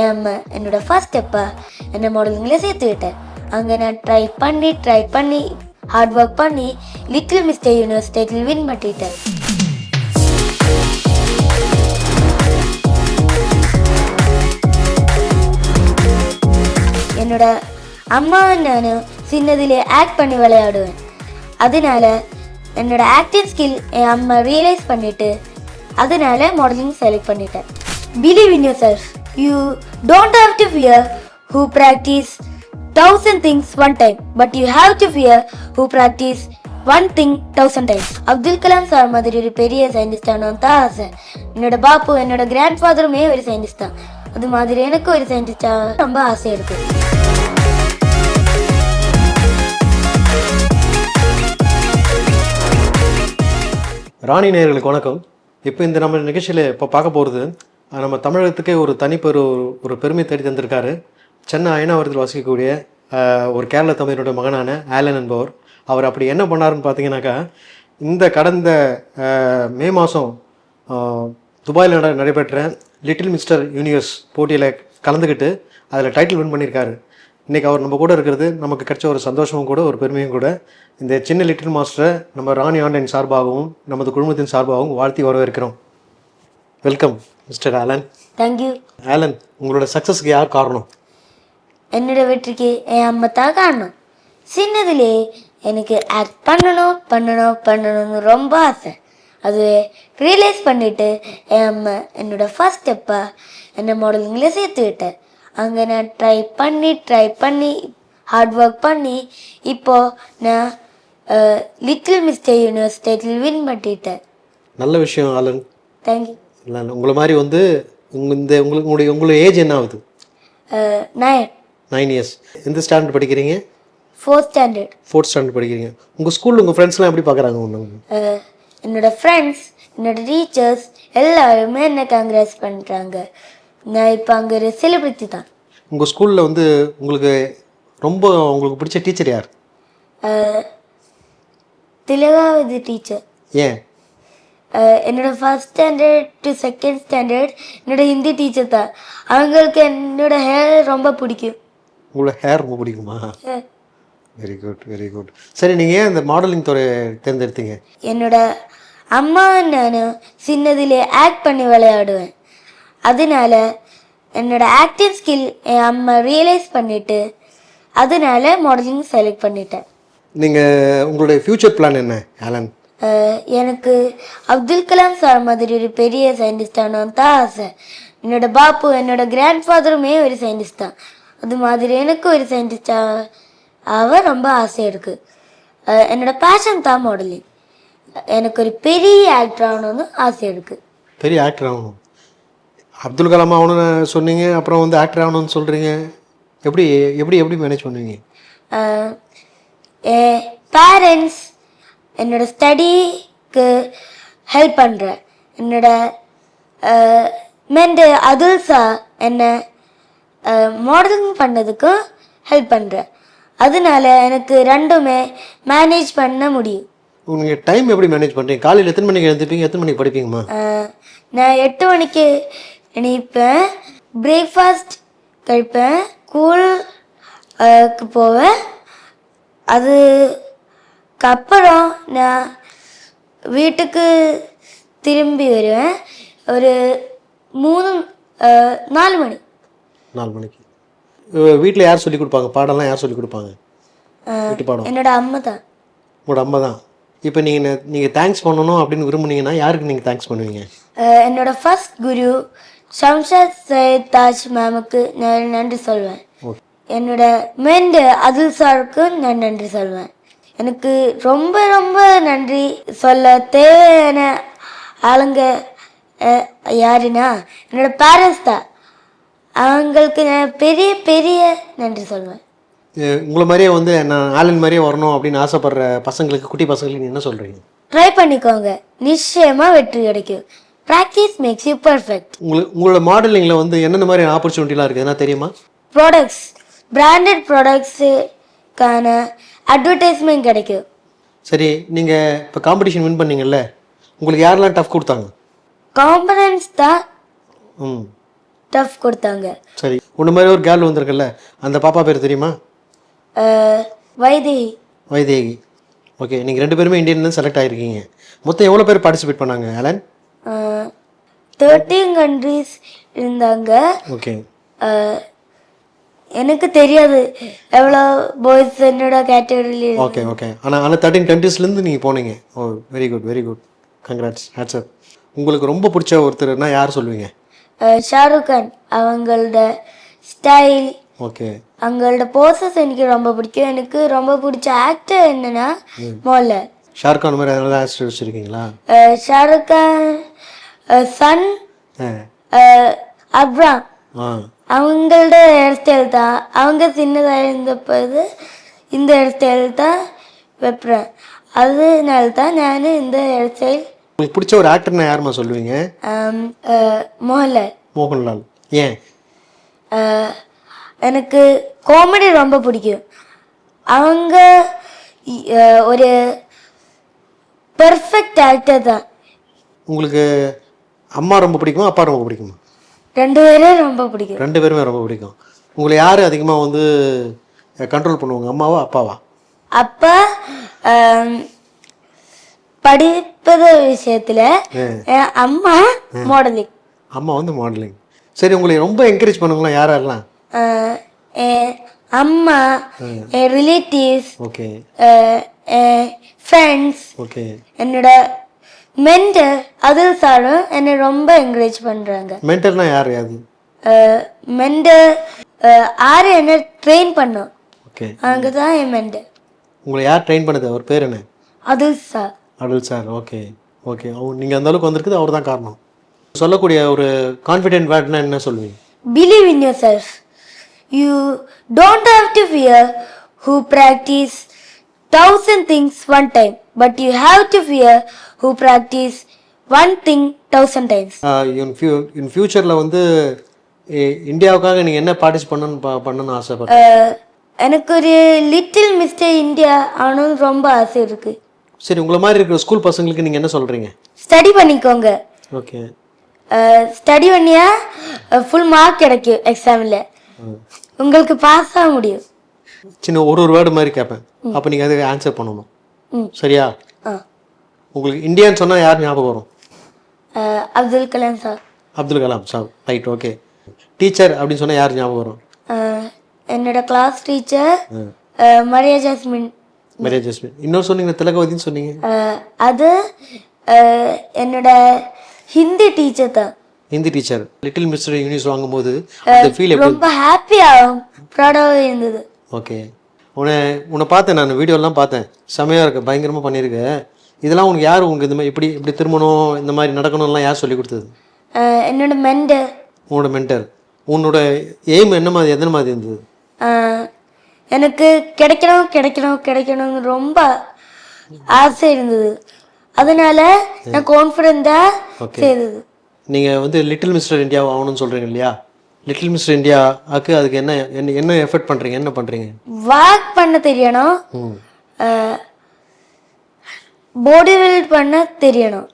என் என்னோட ஃபர்ஸ்ட் ஸ்டெப்பை என்ன மாடலிங்கில் சேர்த்துக்கிட்டேன் அங்கே நான் ட்ரை பண்ணி ட்ரை பண்ணி ஹார்ட் ஒர்க் பண்ணி லிட்டில் மிஸ்டர் யூனிவர்சிட்டியில் வின் பண்ணிட்டேன் என்னோட அம்மா நான் சின்னதிலே ஆக்ட் பண்ணி விளையாடுவேன். அதனால என்னோட ஆக்டிங் ஸ்கில் என் அம்மா ரியலைஸ் பண்ணிட்டு அதனால மாடலிங் செலக்ட் பண்ணிட்டேன். Believe in yourself you don't have to fear who practise thousand things one time but you have to fear who practise one thing thousand times Abdul Kalam sir மாதிரி ஒரு பெரிய scientist ஆனவன் தான் ஆசை. என்னோட பாப்பு என்னோட grand ஃபாதருமே ஒரு சயின்டிஸ்ட் தான். அது மாதிரி எனக்கு ஒரு சயின்டிஸ்டாக ரொம்ப ஆசை இருக்கு. ராணி நேயர்களுக்கு வணக்கம். இப்போ இந்த நம்ம நிகழ்ச்சியில் இப்போ பார்க்க போகிறது நம்ம தமிழகத்துக்கே ஒரு தனிப்பெரு ஒரு பெருமை தேடி தந்திருக்காரு. சென்னை அயனாவரத்தில் வசிக்கக்கூடிய ஒரு கேரள தமிழரோட மகனான ஆலன் என்பவர். அவர் அப்படி என்ன பண்ணாருன்னு பார்த்தீங்கன்னாக்கா இந்த கடந்த மே மாதம் துபாயில் நட நடைபெற்ற லிட்டில் மிஸ்டர் யூனிவர்ஸ் போட்டியில் கலந்துக்கிட்டு அதில் டைட்டில் வின் பண்ணியிருக்காரு. இன்றைக்கி அவர் நம்ம கூட இருக்கிறது நமக்கு கிடைச்ச ஒரு சந்தோஷமும் கூட ஒரு பெருமையும் கூட. இந்த சின்ன லிட்டில் மாஸ்டரை நம்ம ராணி ஆன்லைன் சார்பாகவும் நமது குழுமத்தின் சார்பாகவும் வாழ்த்தி வரவேற்கிறோம். Welcome. Mister Alan. Thank you Alan உங்களோட சக்ஸஸ்க்கு யார் காரணம்? என்னோட வெற்றிக்கு என் அம்மா தான் காரணம். சின்னதுலே எனக்கு ஆக்ட் பண்ணணும் பண்ணணும் பண்ணணும்னு ரொம்ப ஆசை. அது ரியலைஸ் பண்ணிட்டு என் அம்மா என்னோட ஃபர்ஸ்ட் ஸ்டெப்பாக என்னை மாடலிங்கில் சேர்த்து விட்டேன். அங்கே நான் ட்ரை பண்ணி ட்ரை பண்ணி ஹார்ட் ஒர்க் பண்ணி இப்போ நான் லிட்டில் மிஸ்டர் யூனிவர்சிட்டியில் வின் பண்ணிட்டேன். நல்ல விஷயம் ஆலன். தேங்க்யூ இல்லை இல்லை. உங்களை மாதிரி வந்து உங்க இந்த உங்களுக்கு உங்களுடைய உங்களுடைய ஏஜ் என்ன ஆகுது? நயன் நைன் இயர்ஸ் எந்த ஸ்டாண்டர்ட் படிக்கிறீங்க? ஃபோர்த் ஸ்டாண்டர்ட் ஃபோர்த் ஸ்டாண்டர்ட் படிக்கிறீங்க. உங்கள் ஸ்கூலில் உங்கள் ஃப்ரெண்ட்ஸ்லாம் எப்படி பார்க்குறாங்க ஒன்று அஹ் என்னோட ஃப்ரெண்ட்ஸ் என்னோட டீச்சர்ஸ் எல்லாருமே என்ன கங்க்ராஸ் பண்ணுறாங்க நான் இப்போ அங்கே ஒரு செலிபிரிட்டி தான். உங்கள் ஸ்கூலில் வந்து உங்களுக்கு ரொம்ப உங்களுக்கு பிடிச்ச டீச்சர் யார்? திலகாவதி டீச்சர் ஏன்? என்னோட first standard to second standard என்னோட ஹிந்தி டீச்சர் தான். அவங்களுக்கு என்னோட ஹேர் ரொம்ப பிடிக்கும். உங்களோட ஹேர் ரொம்ப பிடிக்குமா? வெரி குட் வெரி குட் சரி நீங்கள் ஏன் இந்த மாடலிங் துறை தேர்ந்தெடுத்தீங்க? என்னோட அம்மா நான் சின்னதிலே ஆக்ட் பண்ணி விளையாடுவேன். அதனால என்னோட ஆக்டிங் ஸ்கில் என் அம்மா ரியலைஸ் பண்ணிட்டு அதனால மாடலிங் செலக்ட் பண்ணிட்டேன். நீங்கள் உங்களுடைய ஃப்யூச்சர் பிளான் என்ன ஆலன் எனக்கு அப்துல் கலாம் சார் மாதிரி ஒரு பெரிய சயின்டிஸ்ட் ஆனவன் தான் ஆசை. என்னோட பாப்பு என்னோட கிராண்ட் ஃபாதருமே ஒரு சயின்டிஸ்ட் தான். அது மாதிரி எனக்கு ஒரு சயின்டிஸ்டா ஆக ரொம்ப ஆசை இருக்கு. அஹ் என்னோட பேஷன் தான் மாடலிங் எனக்கு ஒரு பெரிய ஆக்டர் ஆகணும்னு ஆசை இருக்கு. பெரிய ஆக்டர் ஆகணும். அப்துல் கலாம் ஆகணும்னு சொன்னீங்க அப்புறம் வந்து ஆக்டர் ஆகணும்னு சொல்கிறீங்க எப்படி எப்படி எப்படி மேனேஜ் பண்ணுவீங்க? பேரண்ட்ஸ் என்னோட ஸ்டடிக்கு ஹெல்ப் பண்ணுற என்னோட மெண்டு அதுல் சார் என்னை மாடலிங் பண்ணதுக்கும் ஹெல்ப் பண்ணுற அதனால எனக்கு ரெண்டுமே மேனேஜ் பண்ண முடியும். நீங்கள் டைம் எப்படி மேனேஜ் பண்ணுறீங்க காலையில் எத்தனை மணிக்கு எழுந்துப்பீங்க எத்தனை மணிக்கு படிப்பீங்கம்மா? நான் எட்டு மணிக்கு எணிப்பேன் பிரேக்ஃபாஸ்ட் கழிப்பேன். ஸ்கூலுக்கு போவேன். அதுக்கப்புறம் நான் வீட்டுக்கு திரும்பி வருவேன். ஒரு மூணு நாலு மணி. நாலு மணிக்கு. வீட்டில் யார் சொல்லி கொடுப்பாங்க? பாடம்லாம் யார் சொல்லி கொடுப்பாங்க? வீட்டு பாடம். என்னோட அம்மா தான். உங்களோட அம்மா தான். இப்போ நீங்கள் நீங்கள் தேங்க்ஸ் பண்ணணும் அப்படின்னு விரும்புனீங்கன்னா யாருக்கு நீங்கள் தேங்க்ஸ் பண்ணுவீங்க? என்னோட ஃபர்ஸ்ட் குரு ஷம்ஷாத் சையத் தாஜ் மேமுக்கு நான் நன்றி சொல்வேன். என்னோட மெண்டு அதுல் சாருக்கு நான் நன்றி சொல்வேன். எனக்கு ரொம்ப ரொம்ப நன்றி. சொல்ல தேவையான ஆளுங்க அஹ், யாருன்னா என்னோட பேரண்ட்ஸ் தான் அவங்களுக்கு நான் பெரிய பெரிய நன்றி சொல்வேன் உங்களை மாதிரியே வந்து நான் ஆலன் மாதிரியே வரணும் அப்படின்னு ஆசைப்படுற பசங்களுக்கு குட்டி பசங்களுக்கு என்ன சொல்கிறீங்க ட்ரை பண்ணிக்கோங்க. நிச்சயமா வெற்றி கிடைக்கும். ப்ராக்டிஸ் மேக்ஸ் யூ பர்ஃபெக்ட் உங்களுக்கு உங்களோட மாடலிங்கில் வந்து என்னென்ன மாதிரி ஆப்பர்ச்சுனிட்டிலாம் இருக்குது எதனா தெரியுமா? ப்ராடக்ட்ஸ் பிராண்டட் ப்ராடக்ட்ஸுக்கான அட்வர்டைஸ்மெண்ட் கிடைக்கும் சரி நீங்கள் இப்போ காம்படிஷன் வின் பண்ணீங்கல்ல உங்களுக்கு யாரெல்லாம் டஃப் கொடுத்தாங்க? காம்பனன்ஸ் தான் ம். டஃப் கொடுத்தாங்க. சரி உன்ன மாதிரி ஒரு கேர்ள் வந்திருக்குல்ல அந்த பாப்பா பேர் தெரியுமா? வைதேகி. வைதேகி. ஓகே நீங்கள் ரெண்டு பேருமே இந்தியன் செலக்ட் ஆகிருக்கீங்க மொத்தம் எவ்வளோ பேர் பார்ட்டிசிபேட் பண்ணாங்க ஆலன் தேர்ட்டீன் கண்ட்ரிஸ் இருந்தாங்க. ஓகே எனக்கு தெரியாது. எவ்வளோ பாய்ஸ் என்னோட கேட்டகரியில் ஓகே ஓகே ஆனால் ஆனால் தேர்ட்டின் கண்ட்ரீஸ்லேருந்து நீங்கள் போனீங்க. ஓ very good very good congrats hats off உங்களுக்கு ரொம்ப பிடிச்ச ஒருத்தர்னா யார் சொல்லுவீங்க ஷாருக் கான். அவங்களோட ஸ்டைல் ஓகே அவங்களோட போசஸ் எனக்கு ரொம்ப பிடிக்கும். எனக்கு ரொம்ப பிடிச்ச ஆக்டர் என்னன்னா மோல ஷாருக் கான் மாதிரி அதனால ஆஸ்டர் வச்சுருக்கீங்களா? ஷாருக் கான் சன் அப்ராம். அவங்களோட ஸ்டைல் தான். அவங்க சின்னதாக இருந்தப்போது இந்த ஸ்டைல் தான் வைப்பேன். அதனால தான் நான் இந்த ஸ்டைல் உங்களுக்கு பிடிச்ச ஒரு ஆக்டர்னா யாரும்மா சொல்லுவீங்க? மோகன்லால். மோகன்லால். ஏன்? எனக்கு காமெடி ரொம்ப பிடிக்கும். அவங்க ஒரு பெர்ஃபெக்ட் ஆக்டர் தான். உங்களுக்கு அம்மா ரொம்ப பிடிக்குமா அப்பா ரொம்ப பிடிக்குமா? ரெண்டு பேரும் ரொம்ப பிடிக்கும். ரெண்டு பேருமே ரொம்ப பிடிக்கும். உங்களை யார் அதிகமாக வந்து கண்ட்ரோல் பண்ணுவாங்க? அம்மாவா அப்பாவா? அப்பா படிப்பது விஷயத்துல என் அம்மா மாடலிங் அம்மா வந்து மாடலிங் சரி உங்களை ரொம்ப என்கரேஜ் பண்ணுவங்களா யாரெல்லாம் என் அம்மா என் ரிலேட்டிவ்ஸ் ஓகே. Friends okay. என்னோட மென்டர் அதில் சாரும் என்னை ரொம்ப என்கரேஜ் பண்ணுறாங்க மென்டர்னா யார் அது? மென்டர் ஆறு என்ன ட்ரெயின் பண்ணோம். ஓகே அவங்க தான் என் மென்டர் உங்களை யார் ட்ரெயின் பண்ணது? அவர் பேர் என்ன? Atul sir Atal sir okay okay அவர் நீங்கள் அந்த அளவுக்கு வந்திருக்குது அவர் தான் காரணம். சொல்லக்கூடிய ஒரு கான்ஃபிடென்ட் வேர்ட்னா என்ன சொல்லுவீங்க? Believe in yourself. You don't have to fear who practice thousand things one time, but you have to fear who practice one thing thousand times. In few in ஃபியூச்சரில் வந்து இ- இந்தியாவுக்காக நீங்கள் என்ன பார்ட்டிசிபேட் பண்ணணும்னு பா- பண்ணணும்னு ஆசைப்படுறேன் Uh, எனக்கு ஒரு லிட்டில் மிஸ்டர் இந்தியா ஆகணும்னு ரொம்ப ஆசை இருக்கு. சரி உங்களை மாதிரி இருக்கிற ஸ்கூல் பசங்களுக்கு நீங்கள் என்ன சொல்கிறீங்க ஸ்டடி பண்ணிக்கோங்க. ஓகே ஸ்டடி பண்ணியா? ஃபுல் மார்க் கிடைக்கும் எக்ஸாமில் உங்களுக்கு பாஸ் ஆக முடியும். சின்ன ஒரு ஒரு வேர்டு மாதிரி கேட்பேன். அப்போ நீங்கள் அதுக்கு ஆன்சர் பண்ணணும். சரியா? உங்களுக்கு இந்தியான்னு சொன்னால் யார் ஞாபகம் வரும்? Abdul Kalam sir. Abdul Kalam sir. Right okay teacher அப்படின்னு சொன்னால் யார் ஞாபகம் வரும்? என்னோட class teacher Maria Jasmine. Mary Jasmine. இன்னொரு சொன்னீங்க திலகவதின்னு சொன்னீங்க. அது என்னோட ஹிந்தி டீச்சர் தான். Hindi teacher little mister universe வாங்கும்போது அந்த ஃபீல் ரொம்ப ஹாப்பியாகவும் ப்ரௌடாகவும் இருந்தது. ஓகே. உன்னை உன்னை பார்த்தேன் நான் வீடியோலாம் பார்த்தேன். செமையாக இருக்கு பயங்கரமாக பண்ணியிருக்க. இதெல்லாம் உனக்கு யார் உங்களுக்கு இந்த மாதிரி இப்படி இப்படி திரும்பணும் இந்த மாதிரி நடக்கணும்லாம் யார் சொல்லி கொடுத்தது? என்னோட மெண்டர் உன்னோட மென்டர் உன்னோட எய்ம் என்ன மாதிரி எத்தனை மாதிரி இருந்தது? எனக்கு கிடைக்கணும் கிடைக்கணும் கிடைக்கணும்னு ரொம்ப ஆசை இருந்தது. அதனால நான் கான்ஃபிடென்ட்டாக செய்தது. நீங்கள் வந்து லிட்டில் மிஸ்டர் இந்தியா ஆகணும்னு சொல்கிறீங்க இல்லையா? லிட்டில் மிஸ்டர் இந்தியாவுக்கு அதுக்கு என்ன என்ன என்ன எஃபர்ட் பண்ணுறீங்க என்ன பண்ணுறீங்க வாக் பண்ண தெரியணும். பாடி பில்ட் பண்ண தெரியணும்.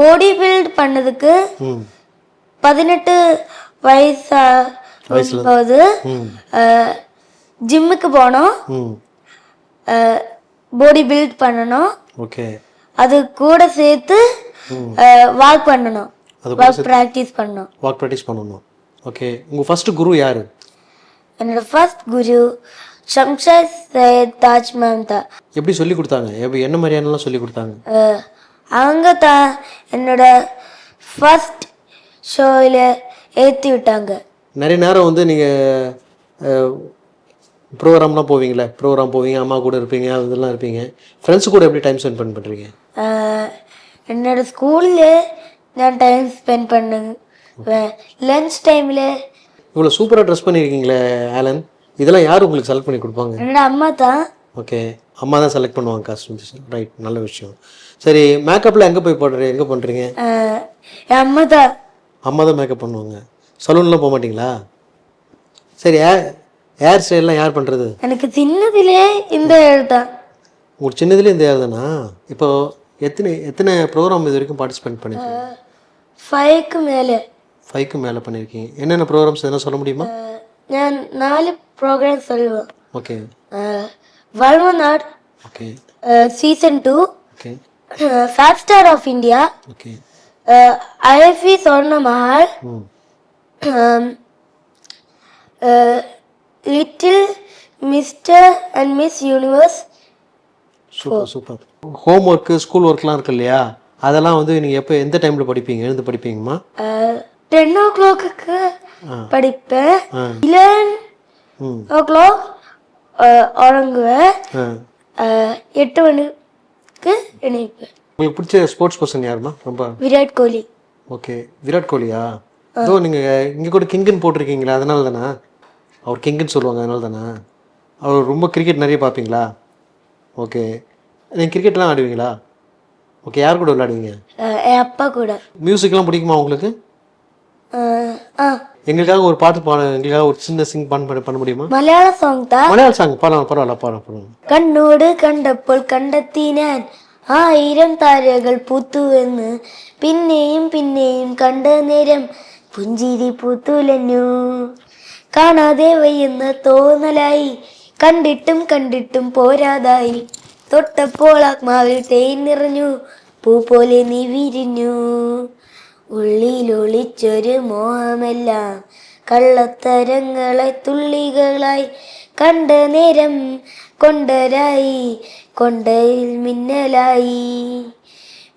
பாடி பில்ட் பண்ணதுக்கு பதினெட்டு வயசா போது ஜிம்முக்கு போனோம். பாடி பில்ட் பண்ணணும். ஓகே. அது கூட சேர்த்து வாக் பண்ணணும். அது ப்ராக்டிஸ் பண்ணணும் வாக் ப்ராக்டிஸ் பண்ணணும். ஓகே உங்கள் ஃபஸ்ட்டு குரு யார்? என்னோட ஃபர்ஸ்ட் குரு ஷம்ஷர் சையத் தாஜ் மேம் தான் எப்படி சொல்லி கொடுத்தாங்க? எப்படி என்ன மாதிரியானலாம் சொல்லி கொடுத்தாங்க? அவங்க தான் என்னோட ஃபர்ஸ்ட் ஷோவில் ஏற்றி விட்டாங்க. நிறைய நேரம் வந்து நீங்கள் ப்ரோக்ராம்லாம் போவீங்களே ப்ரோக்ராம் போவீங்க அம்மா கூட இருப்பீங்க அதெல்லாம் இருப்பீங்க. ஃப்ரெண்ட்ஸ் கூட எப்படி டைம் ஸ்பெண்ட் பண்ண பண்ணுறீங்க என்னோட ஸ்கூல்ல நான் டைம் ஸ்பெண்ட் பண்ணுவேன் லஞ்ச் டைமில் இவ்வளோ சூப்பராக ட்ரெஸ் பண்ணியிருக்கீங்களே ஆலன் இதெல்லாம் யார் உங்களுக்கு செலக்ட் பண்ணி கொடுப்பாங்க? என்னோட அம்மா தான். ஓகே அம்மா தான் செலக்ட் பண்ணுவாங்க காஸ்டியூம்ஸ் ரைட் நல்ல விஷயம். சரி மேக்கப்பில் எங்கே போய் போடுறீங்க எங்கே பண்ணுறீங்க என் அம்மா தான். அம்மா தான் மேக்கப் பண்ணுவாங்க. சலூன்லாம் போக மாட்டீங்களா? சரி ஹேர் ஸ்டைல்லாம் யார் பண்ணுறது எனக்கு சின்னதிலே இந்த எழுதான் உங்களுக்கு சின்னதுலேயே இந்த ஏர் தானா? இப்போ எத்தனை எத்தனை ப்ரோக்ராம் இது வரைக்கும் பார்ட்டிசிபேட் பண்ணிருக்கீங்க? ஃபைவ்க்கு மேலே. ஃபைவ்க்கு மேலே பண்ணியிருக்கீங்க. என்னென்ன ப்ரோக்ராம்ஸ் எதுவும் சொல்ல முடியுமா? நான் நாலு ப்ரோக்ராம் சொல்லுவேன். Okay. வல்வநாட் okay. Season two. Okay. Fab star of India okay. அழஃபி Swarna Mahal little mister and miss universe. Super super. Homework school ஒர்க்லாம் இருக்கு இல்லையா அதெல்லாம் வந்து நீங்கள் எப்போ எந்த டைமில் படிப்பீங்க? எழுந்து படிப்பீங்கம்மா? Ten o'clock. படிப்பேன். இலவன் ஓ கிளாக் உறங்குவேன். எட்டு மணிக்கு இணைப்பேன் உங்களுக்கு பிடிச்ச ஸ்போர்ட்ஸ் பர்சன் யாருமா ரொம்ப. விராட் கோலி. ஓகே. விராட் கோலியா? இதோ நீங்கள் இங்கே கூட கிங்குன்னு போட்டிருக்கீங்களா அதனால தானே? அவர் கிங்குன்னு சொல்லுவாங்க அதனால தானே? அவர் ரொம்ப கிரிக்கெட் நிறைய பார்ப்பீங்களா? ஓகே. நீங்கள் கிரிக்கெட்லாம் ஆடுவீங்களா? ஓகே யார் கூட விளையாடுவீங்க அஹ், என் அப்பா கூட மியூசிக்லாம் பிடிக்குமா உங்களுக்கு அஹ், ஆ எங்களுக்காக ஒரு பாட்டு பாட எங்களுக்காக ஒரு சின்ன சிங் பண்ண பண்ண- பண்ண முடியுமா மலையாள சாங் தான் மலையாள சாங் பரவாயில்ல பரவாயில்ல பரவாயில்ல பரவாயில்ல കണ്ണോട് കണ്ടപ്പോൾ കണ്ടെത്തിനാൻ ആയിരം താരകൾ പൂത്തുവെന്ന് പിന്നെയും പിന്നെയും കണ്ട നേരം പുഞ്ചിരി പൂത്തുലഞ്ഞു കാണാതെ വയ്യുന്ന തോന്നലായി കണ്ടിട്ടും കണ്ടിട്ടും പോരാതായി തൊട്ടപ്പോൾ ആത്മാവിൽ തേൻ നിറഞ്ഞു പൂ പോലെ നീ വിരിഞ്ഞു. ഉള്ളിലൊളിച്ചൊരു മോഹമെല്ലാം കള്ളത്തരങ്ങളെ തുള്ളികളായി കണ്ട നേരം കൊണ്ടരായി കൊണ്ടയിൽ മിന്നലായി.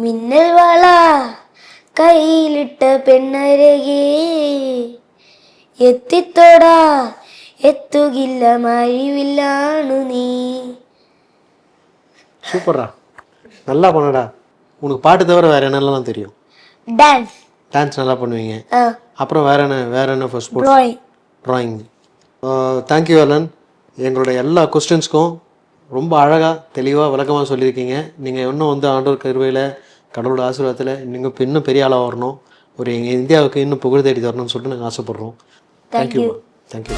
മിന്നൽ വള കയ്യിലിട്ട പെണ്ണരകേ എത്തിത്തോടാ എത്തുകില്ല മഴിവില്ലാണു നീ. சூப்பர்ரா. நல்லா பண்ணடா. உனக்கு பாட்டு தவிர வேற என்னெல்லாம் தெரியும்? டான்ஸ் டான்ஸ் நல்லா பண்ணுவீங்க. அப்புறம் வேற என்ன வேற என்ன first sports drawing drawing thank you Alan எங்களோட எல்லா கொஸ்டின்ஸ்க்கும் ரொம்ப அழகாக தெளிவாக விளக்கமாக சொல்லியிருக்கீங்க. நீங்கள் இன்னும் வந்து ஆண்டவர் கருவையில் கடவுளோட ஆசீர்வாதத்தில் நீங்கள் இன்னும் பெரிய ஆளாக வரணும். ஒரு எங்கள் இந்தியாவுக்கு இன்னும் புகழ் தேடி தரணும்னு சொல்லிட்டு நாங்கள் ஆசைப்பட்றோம். Thank you thank you